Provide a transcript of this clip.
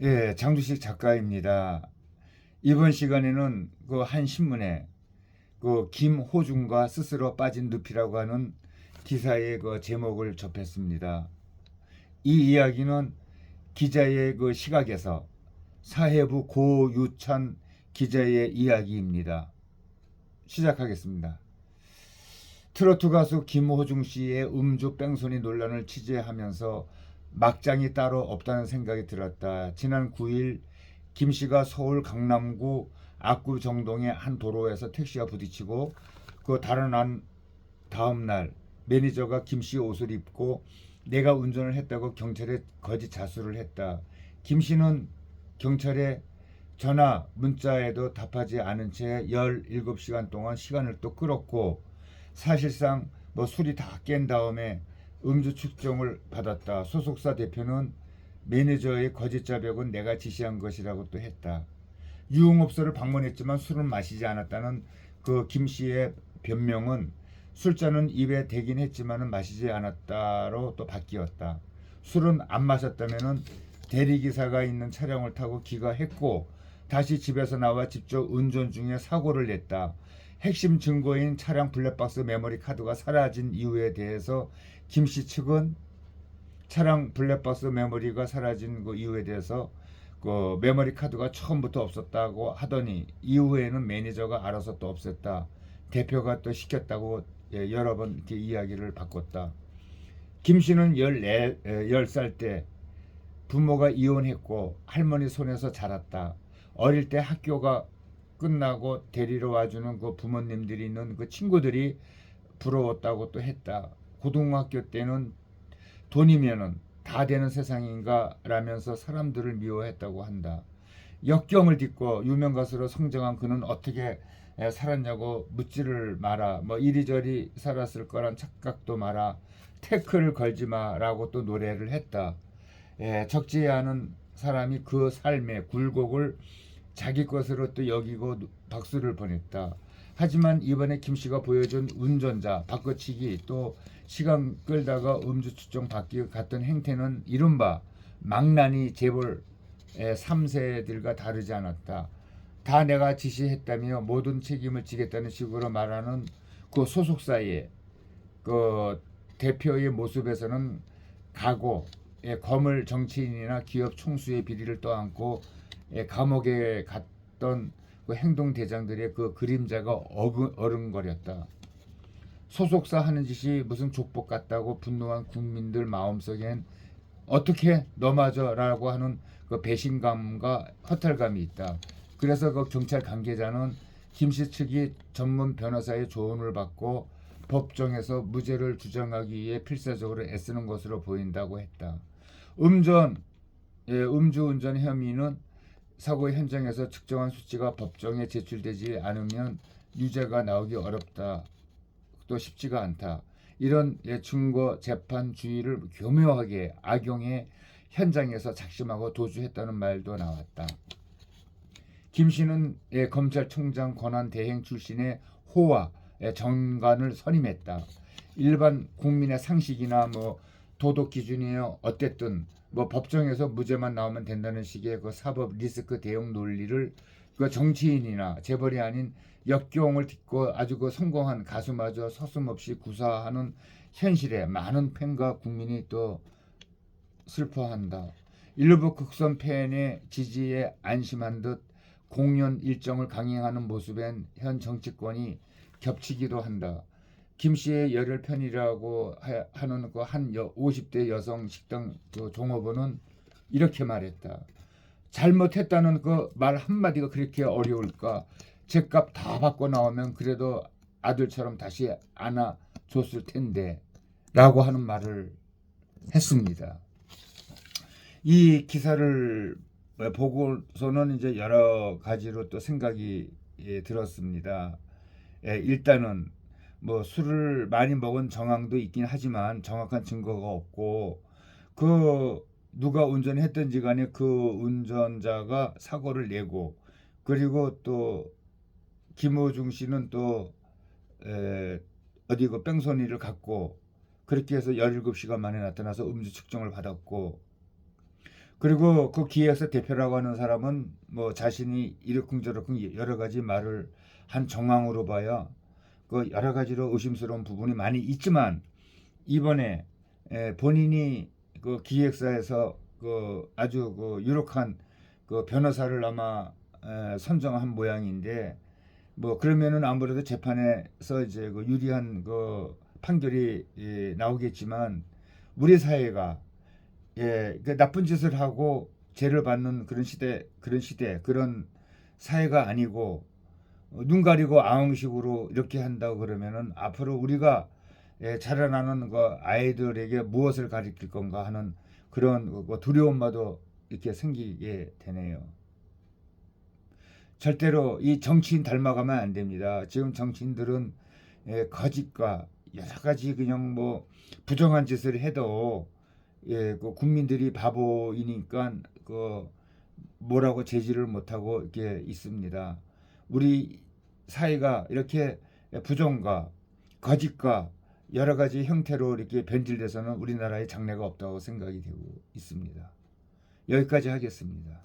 예, 장주식 작가입니다. 이번 시간에는 그 한 신문에 그 김호중과 스스로 빠진 늪이라고 하는 기사의 그 제목을 접했습니다. 이 이야기는 기자의 그 시각에서 사회부 고유찬 기자의 이야기입니다. 시작하겠습니다. 트로트 가수 김호중 씨의 음주 뺑소니 논란을 취재하면서 막장이 따로 없다는 생각이 들었다. 지난 9일 김 씨가 서울 강남구 압구 정동의 한 도로에서 택시와 부딪히고 그 달아난 다음 날 매니저가 김 씨 옷을 입고 내가 운전을 했다고 경찰에 거짓 자수를 했다. 김 씨는 경찰에 전화, 문자에도 답하지 않은 채 17시간 동안 시간을 또 끌었고 사실상 뭐 술이 다 깬 다음에 음주 측정을 받았다. 소속사 대표는 매니저의 거짓 자백은 내가 지시한 것이라고 또 했다. 유흥업소를 방문했지만 술은 마시지 않았다는 그 김 씨의 변명은 술잔은 입에 대긴 했지만은 마시지 않았다로 또 바뀌었다. 술은 안 마셨다면은 대리기사가 있는 차량을 타고 귀가했고 다시 집에서 나와 직접 운전 중에 사고를 냈다. 핵심 증거인 차량 블랙박스 메모리 카드가 사라진 이유에 대해서 김 씨 측은 차량 블랙박스 메모리가 사라진 그 이유에 대해서 그 메모리 카드가 처음부터 없었다고 하더니 이후에는 매니저가 알아서 또 없앴다. 대표가 또 시켰다고 예, 여러 번 이렇게 이야기를 바꿨다. 김 씨는 14, 10살 때 부모가 이혼했고 할머니 손에서 자랐다. 어릴 때 학교가 끝나고 데리러 와주는 그 부모님들이 있는 그 친구들이 부러웠다고 또 했다. 고등학교 때는 돈이면은 다 되는 세상인가 라면서 사람들을 미워했다고 한다. 역경을 딛고 유명 가수로 성장한 그는 어떻게 에, 살았냐고 묻지를 마라. 뭐 이리저리 살았을 거란 착각도 마라. 태클을 걸지 마라고 또 노래를 했다. 에, 적지 않은 사람이 그 삶의 굴곡을 자기 것으로 또 여기고 박수를 보냈다. 하지만 이번에 김 씨가 보여준 운전자 바꿔치기 또 시간 끌다가 음주 측정 받기 같은 행태는 이른바 망나니 재벌 3세들과 다르지 않았다. 다 내가 지시했다며 모든 책임을 지겠다는 식으로 말하는 그 소속사의 그 대표의 모습에서는 각오, 예, 검을 정치인이나 기업 총수의 비리를 떠안고 예, 감옥에 갔던 그 행동 대장들의 그 그림자가 어른거렸다. 소속사 하는 짓이 무슨 족복 같다고 분노한 국민들 마음속엔 어떻게 너마저라고 하는 그 배신감과 허탈감이 있다. 그래서 그 경찰 관계자는 김씨 측이 전문 변호사의 조언을 받고 법정에서 무죄를 주장하기 위해 필사적으로 애쓰는 것으로 보인다고 했다. 음전, 예, 음주운전 혐의는 사고 현장에서 측정한 수치가 법정에 제출되지 않으면 유죄가 나오기 어렵다. 또 쉽지가 않다. 이런 예, 증거 재판 주의를 교묘하게 악용해 현장에서 작심하고 도주했다는 말도 나왔다. 김 씨는 예, 검찰총장 권한 대행 출신의 호와 예, 정관을 선임했다. 일반 국민의 상식이나 뭐 도덕 기준이요 어쨌든 뭐 법정에서 무죄만 나오면 된다는 식의 그 사법 리스크 대응 논리를 그 정치인이나 재벌이 아닌 역경을 딛고 아주 그 성공한 가수마저 서슴없이 구사하는 현실에 많은 팬과 국민이 또 슬퍼한다. 일부 극선 팬의 지지에 안심한 듯 공연 일정을 강행하는 모습엔 현 정치권이 겹치기도 한다. 김 씨의 열혈 팬이라고 하- 하는 그 한 50대 여성 식당 그 종업원은 이렇게 말했다. 잘못했다는 그 말 한마디가 그렇게 어려울까? 제값 다 받고 나오면 그래도 아들처럼 다시 안아줬을 텐데 라고 하는 말을 했습니다. 이 기사를 보고서는 이제 여러 가지로 또 생각이 예, 들었습니다. 예, 일단은 뭐 술을 많이 먹은 정황도 있긴 하지만 정확한 증거가 없고 그 누가 운전했든지 간에 그 운전자가 사고를 내고 그리고 또 김호중 씨는 또 에, 어디 그 뺑소니를 갖고 그렇게 해서 17시간 만에 나타나서 음주 측정을 받았고 그리고 그 기획사 대표라고 하는 사람은 뭐 자신이 이러쿵저러쿵 여러 가지 말을 한 정황으로 봐야 그 여러 가지로 의심스러운 부분이 많이 있지만 이번에 에, 본인이 그 기획사에서 그 아주 그 유력한 그 변호사를 아마 에, 선정한 모양인데 뭐 그러면은 아무래도 재판에서 이제 그 유리한 그 판결이 예, 나오겠지만 우리 사회가 예, 그 나쁜 짓을 하고 죄를 받는 그런 시대, 그런 시대, 그런 사회가 아니고 어, 눈 가리고 아웅식으로 이렇게 한다고 그러면은 앞으로 우리가 예, 자라나는 그 아이들에게 무엇을 가르칠 건가 하는 그런 그 두려움마도 이렇게 생기게 되네요. 절대로 이 정치인 닮아가면 안 됩니다. 지금 정치인들은 예, 거짓과 여러 가지 그냥 뭐 부정한 짓을 해도 예, 그 국민들이 바보이니까 그 뭐라고 제지를 못하고 이렇게 있습니다. 우리 사회가 이렇게 부정과 거짓과 여러 가지 형태로 이렇게 변질돼서는 우리나라에 장래가 없다고 생각이 되고 있습니다. 여기까지 하겠습니다.